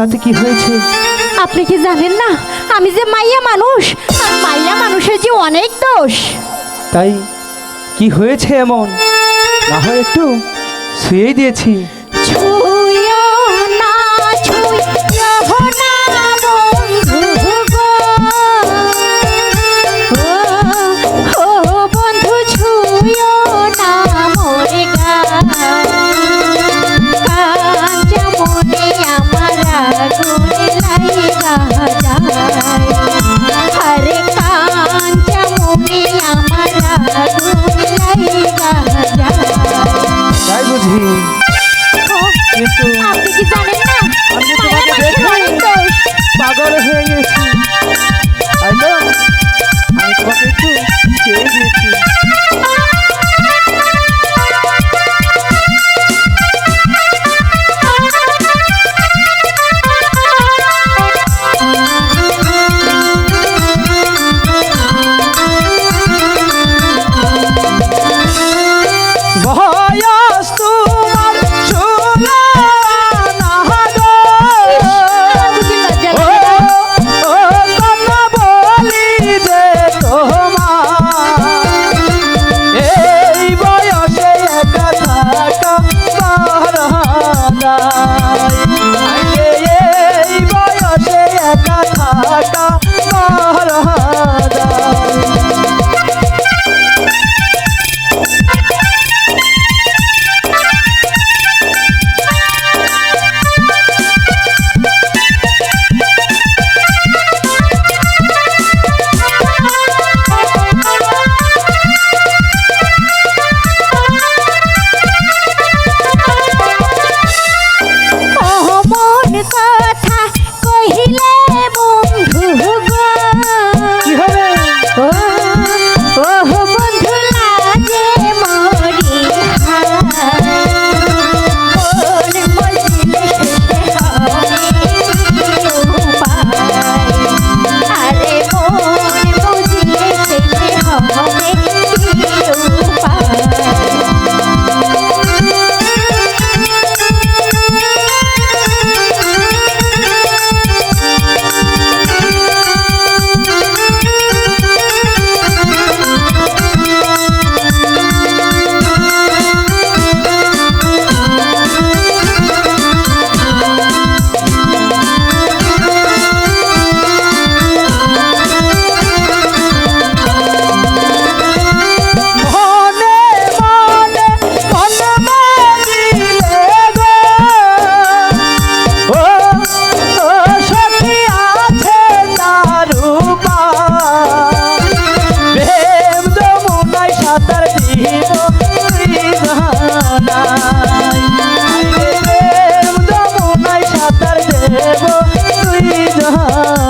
তাতে কি হয়েছে? আপনি কি জানেন না? আমি যে মাইয়া মানুষ আর মাইয়া মানুষের যে অনেক দোষ। তাই কি হয়েছে এমন? না হয় একটু শুয়েই দিয়েছি। আপনি কি hot, hot. हाँ